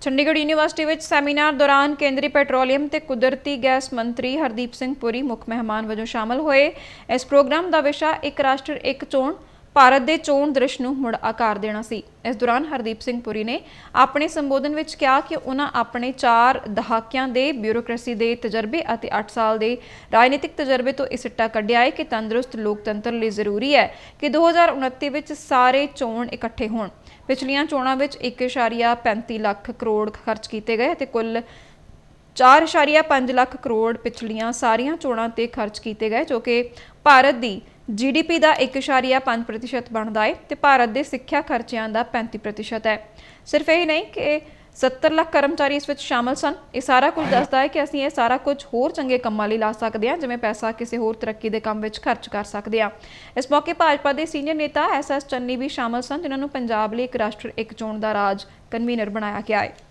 Chandigarh university ਵਿੱਚ seminar ਦੌਰਾਨ ਕੇਂਦਰੀ ਪੈਟਰੋਲੀਅਮ ਤੇ ਕੁਦਰਤੀ ਗੈਸ ਮੰਤਰੀ ਹਰਦੀਪ ਸਿੰਘ ਪੁਰੀ, ਮੁੱਖ ਮਹਿਮਾਨ ਵਜੋਂ ਸ਼ਾਮਲ ਹੋਏ। ਇਸ ਪ੍ਰੋਗਰਾਮ ਦਾ ਵਿਸ਼ਾ ਇੱਕ ਰਾਸ਼ਟਰ, ਇੱਕ ਚੋਣ, ਭਾਰਤ ਦੇ ਚੋਣ ਦ੍ਰਿਸ਼ ਨੂੰ ਮੁੜ ਆਕਾਰ ਦੇਣਾ ਸੀ। ਇਸ ਦੌਰਾਨ ਹਰਦੀਪ ਸਿੰਘ ਪੁਰੀ ਨੇ ਆਪਣੇ ਸੰਬੋਧਨ ਵਿੱਚ ਕਿਹਾ ਕਿ ਉਹਨਾਂ ਆਪਣੇ 4 ਦਹਾਕਿਆਂ ਦੇ ਬਿਊਰੋਕ੍ਰੇਸੀ ਦੇ ਤਜਰਬੇ ਅਤੇ 8 ਸਾਲ ਦੇ ਰਾਜਨੀਤਿਕ ਤਜਰਬੇ ਤੋਂ ਇਹ ਸਿੱਟਾ ਕੱਢਿਆ ਹੈ ਕਿ ਤੰਦਰੁਸਤ ਲੋਕਤੰਤਰ ਲਈ ਜ਼ਰੂਰੀ ਹੈ ਕਿ 2029 ਵਿੱਚ ਸਾਰੇ ਚੋਣ ਇਕੱਠੇ ਹੋਣ। ਪਿਛਲੀਆਂ ਚੋਣਾਂ ਵਿੱਚ 1.35 ਲੱਖ ਕਰੋੜ ਖਰਚ ਕੀਤੇ ਗਏ ਅਤੇ ਕੁੱਲ 4.5 ਲੱਖ ਕਰੋੜ ਪਿਛਲੀਆਂ ਸਾਰੀਆਂ ਚੋਣਾਂ ਤੇ ਖਰਚ ਕੀਤੇ ਗਏ, ਜੋ ਕਿ ਭਾਰਤ ਦੀ ਜੀਡੀਪੀ ਦਾ 1.5% ਬਣਦਾ ਹੈ ਤੇ ਭਾਰਤ ਦੇ ਸਿੱਖਿਆ ਖਰਚਿਆਂ ਦਾ 35% ਹੈ। ਸਿਰਫ ਇਹ ਨਹੀਂ ਕਿ 70 ਲੱਖ ਕਰਮਚਾਰੀ ਇਸ ਵਿੱਚ ਸ਼ਾਮਲ ਸਨ। ਇਹ ਸਾਰਾ ਕੁਝ ਦੱਸਦਾ ਹੈ ਕਿ ਅਸੀਂ ਇਹ ਸਾਰਾ ਕੁਝ ਹੋਰ ਚੰਗੇ ਕੰਮਾਂ ਲਈ ਲਾ ਸਕਦੇ ਹਾਂ, ਜਿਵੇਂ ਪੈਸਾ ਕਿਸੇ ਹੋਰ ਤਰੱਕੀ ਦੇ ਕੰਮ ਵਿੱਚ ਖਰਚ ਕਰ ਸਕਦੇ ਹਾਂ। ਇਸ ਮੌਕੇ ਭਾਜਪਾ ਦੇ ਸੀਨੀਅਰ ਨੇਤਾ ਐਸਐਸ ਚੰਨੀ ਵੀ ਸ਼ਾਮਲ ਸਨ, ਜਿਨ੍ਹਾਂ ਨੂੰ ਪੰਜਾਬ ਲਈ ਇੱਕ ਰਾਸ਼ਟਰ ਇੱਕ ਚੋਣ ਦਾ ਰਾਜ ਕਨਵੀਨਰ ਬਣਾਇਆ ਗਿਆ ਹੈ।